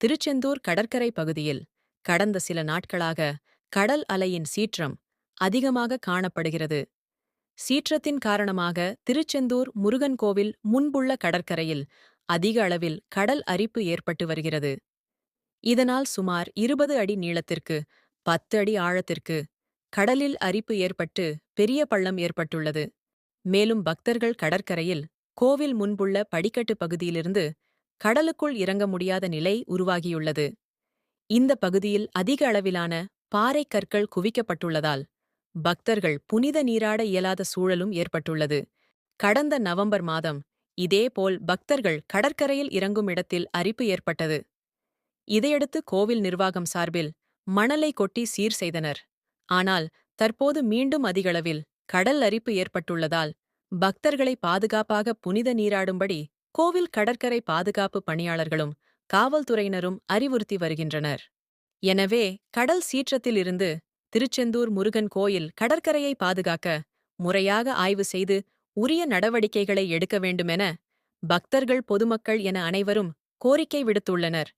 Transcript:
திருச்செந்தூர் கடற்கரை பகுதியில் கடந்த சில நாட்களாக கடல் அலையின் சீற்றம் அதிகமாக காணப்படுகிறது. சீற்றத்தின் காரணமாக திருச்செந்தூர் முருகன் கோவில் முன்புள்ள கடற்கரையில் அதிக அளவில் கடல் அரிப்பு ஏற்பட்டு வருகிறது. இதனால் சுமார் இருபது அடி நீளத்திற்கு பத்து அடி ஆழத்திற்கு கடலில் அரிப்பு ஏற்பட்டு பெரிய பள்ளம் ஏற்பட்டுள்ளது. மேலும் பக்தர்கள் கடற்கரையில் கோவில் முன்புள்ள படிக்கட்டு பகுதியிலிருந்து கடலுக்குள் இறங்க முடியாத நிலை உருவாகியுள்ளது. இந்த பகுதியில் அதிக அளவிலான பாறை கற்கள் குவிக்கப்பட்டுள்ளதால் பக்தர்கள் புனித நீராட இயலாத சூழலும் ஏற்பட்டுள்ளது. கடந்த நவம்பர் மாதம் இதேபோல் பக்தர்கள் கடற்கரையில் இறங்கும் இடத்தில் அரிப்பு ஏற்பட்டது. இதையடுத்து கோவில் நிர்வாகம் சார்பில் மணலை கொட்டி சீர் செய்தனர். ஆனால் தற்போது மீண்டும் அதிகளவில் கடல் அரிப்பு ஏற்பட்டுள்ளதால் பக்தர்களை பாதுகாப்பாக புனித நீராடும்படி கோவில் கடற்கரை பாதுகாப்பு பணியாளர்களும் காவல்துறையினரும் அறிவுறுத்தி வருகின்றனர். எனவே கடல் சீற்றத்திலிருந்து திருச்செந்தூர் முருகன் கோயில் கடற்கரையை பாதுகாக்க முறையாக ஆய்வு செய்து உரிய நடவடிக்கைகளை எடுக்க வேண்டுமென பக்தர்கள் பொதுமக்கள் என அனைவரும் கோரிக்கை விடுத்துள்ளனர்.